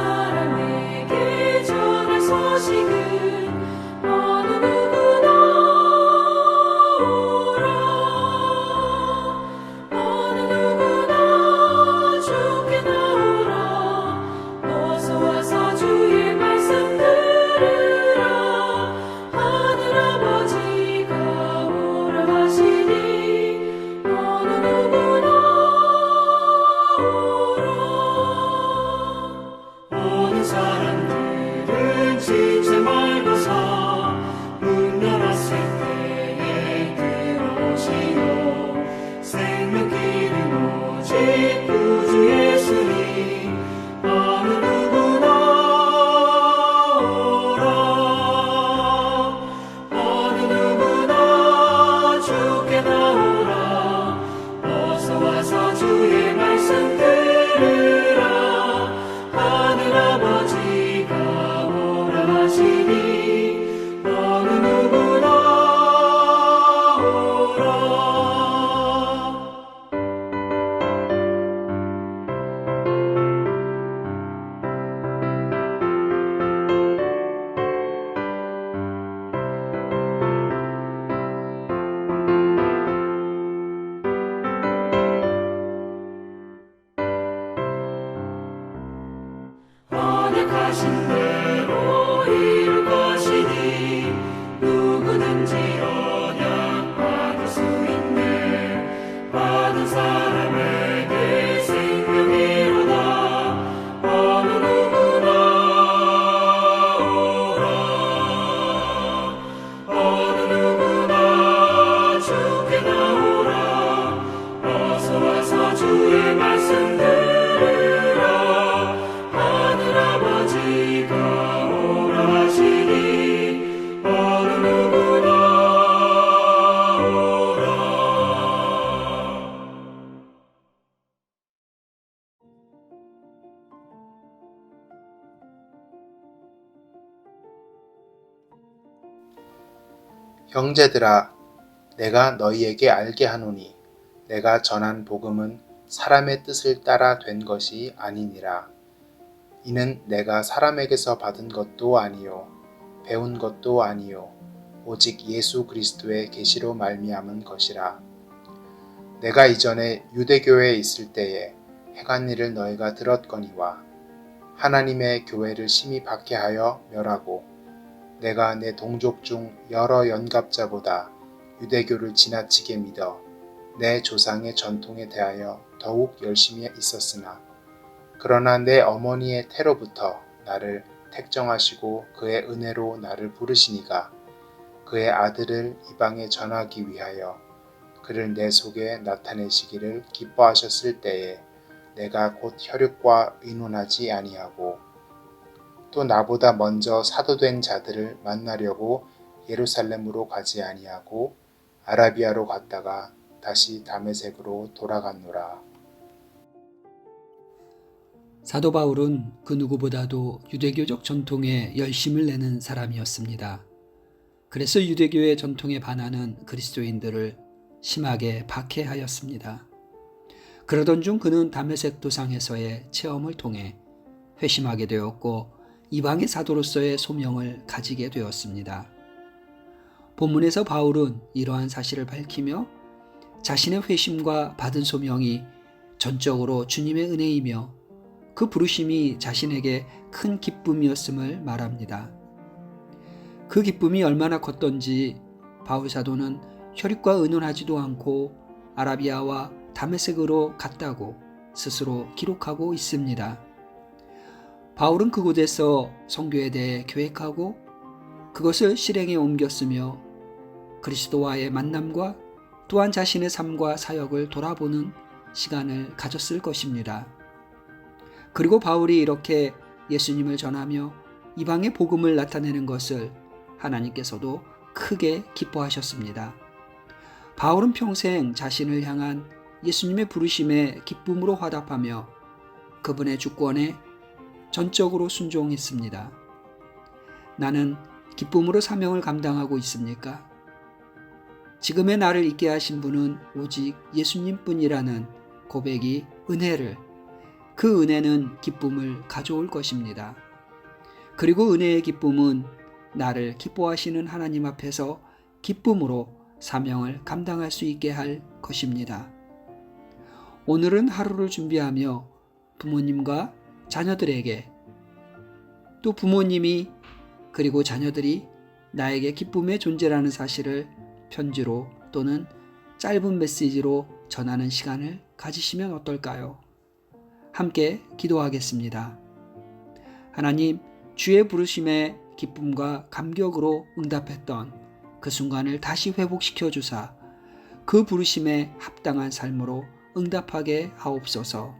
사람에게 전할 소식은 누구든지 언약 받을 수 있네. 받은 사람 형제들아, 내가 너희에게 알게 하노니, 내가 전한 복음은 사람의 뜻을 따라 된 것이 아니니라. 이는 내가 사람에게서 받은 것도 아니요, 배운 것도 아니요, 오직 예수 그리스도의 계시로 말미암은 것이라. 내가 이전에 유대교회에 있을 때에 행한 일을 너희가 들었거니와 하나님의 교회를 심히 박해하여 멸하고 내가 내 동족 중 여러 연갑자보다 유대교를 지나치게 믿어 내 조상의 전통에 대하여 더욱 열심히 있었으나 그러나 내 어머니의 태로부터 나를 택정하시고 그의 은혜로 나를 부르시니가 그의 아들을 이방에 전하기 위하여 그를 내 속에 나타내시기를 기뻐하셨을 때에 내가 곧 혈육과 의논하지 아니하고 또 나보다 먼저 사도된 자들을 만나려고 예루살렘으로 가지 아니하고 아라비아로 갔다가 다시 다메섹으로 돌아갔노라. 사도 바울은 그 누구보다도 유대교적 전통에 열심을 내는 사람이었습니다. 그래서 유대교의 전통에 반하는 그리스도인들을 심하게 박해하였습니다. 그러던 중 그는 다메섹 도상에서의 체험을 통해 회심하게 되었고 이방의 사도로서의 소명을 가지게 되었습니다. 본문에서 바울은 이러한 사실을 밝히며 자신의 회심과 받은 소명이 전적으로 주님의 은혜이며 그 부르심이 자신에게 큰 기쁨이었음을 말합니다. 그 기쁨이 얼마나 컸던지 바울 사도는 혈육과 의논하지도 않고 아라비아와 다메섹으로 갔다고 스스로 기록하고 있습니다. 바울은 그곳에서 성교에 대해 계획하고 그것을 실행에 옮겼으며 그리스도와의 만남과 또한 자신의 삶과 사역을 돌아보는 시간을 가졌을 것입니다. 그리고 바울이 이렇게 예수님을 전하며 이방의 복음을 나타내는 것을 하나님께서도 크게 기뻐하셨습니다. 바울은 평생 자신을 향한 예수님의 부르심에 기쁨으로 화답하며 그분의 주권에 전적으로 순종했습니다. 나는 기쁨으로 사명을 감당하고 있습니까? 지금의 나를 있게 하신 분은 오직 예수님 뿐이라는 고백이 은혜를, 그 은혜는 기쁨을 가져올 것입니다. 그리고 은혜의 기쁨은 나를 기뻐하시는 하나님 앞에서 기쁨으로 사명을 감당할 수 있게 할 것입니다. 오늘은 하루를 준비하며 부모님과 자녀들에게 또 부모님이 그리고 자녀들이 나에게 기쁨의 존재라는 사실을 편지로 또는 짧은 메시지로 전하는 시간을 가지시면 어떨까요? 함께 기도하겠습니다. 하나님, 주의 부르심에 기쁨과 감격으로 응답했던 그 순간을 다시 회복시켜 주사 그 부르심에 합당한 삶으로 응답하게 하옵소서.